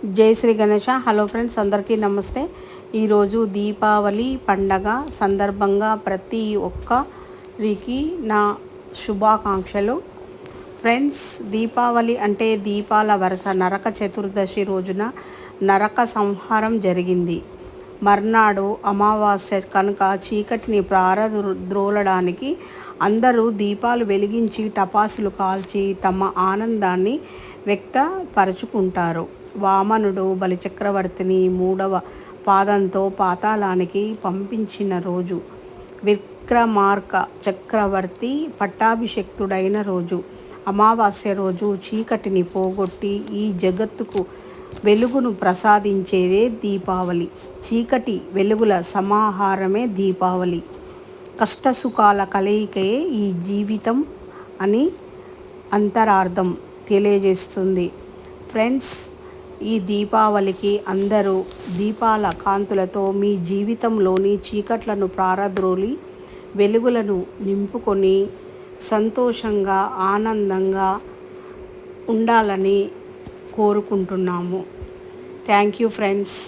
జై Shri Ganesha. Hello friends అందరికీ నమస్తే. ఈరోజు దీపావళి పండగ సందర్భంగా ప్రతి ఒక్కరికి నా శుభాకాంక్షలు. ఫ్రెండ్స్ దీపావళి అంటే దీపాల వరుస నరక చతుర్దశి రోజున నరక సంహారం జరిగింది. మర్నాడు అమావాస్య కనుక చీకటిని ప్రారద్రోలడానికి అందరూ దీపాలు వెలిగించి టపాసులు కాల్చి తమ ఆనందాన్ని వ్యక్తపరచుకుంటారు. వామనుడు బలిచక్రవర్తిని మూడవ పాదంతో పాతాళానికి పంపించిన రోజు. విక్రమార్క చక్రవర్తి పట్టాభిషక్తుడైన రోజు. అమావాస్య రోజు చీకటిని పోగొట్టి ఈ జగత్తుకు వెలుగును ప్రసాదించేదే దీపావళి. చీకటి వెలుగుల సమాహారమే దీపావళి. కష్టసుఖాల కలయికే ఈ జీవితం అని అంతరార్థం తెలియజేస్తుంది. ఫ్రెండ్స్ ఈ దీపావళికి అందరూ దీపాల కాంతులతో మీ జీవితంలోని చీకట్లను ప్రారద్రోలి వెలుగులను నింపుకొని సంతోషంగా ఆనందంగా ఉండాలని కోరుకుంటున్నాము. Thank you friends.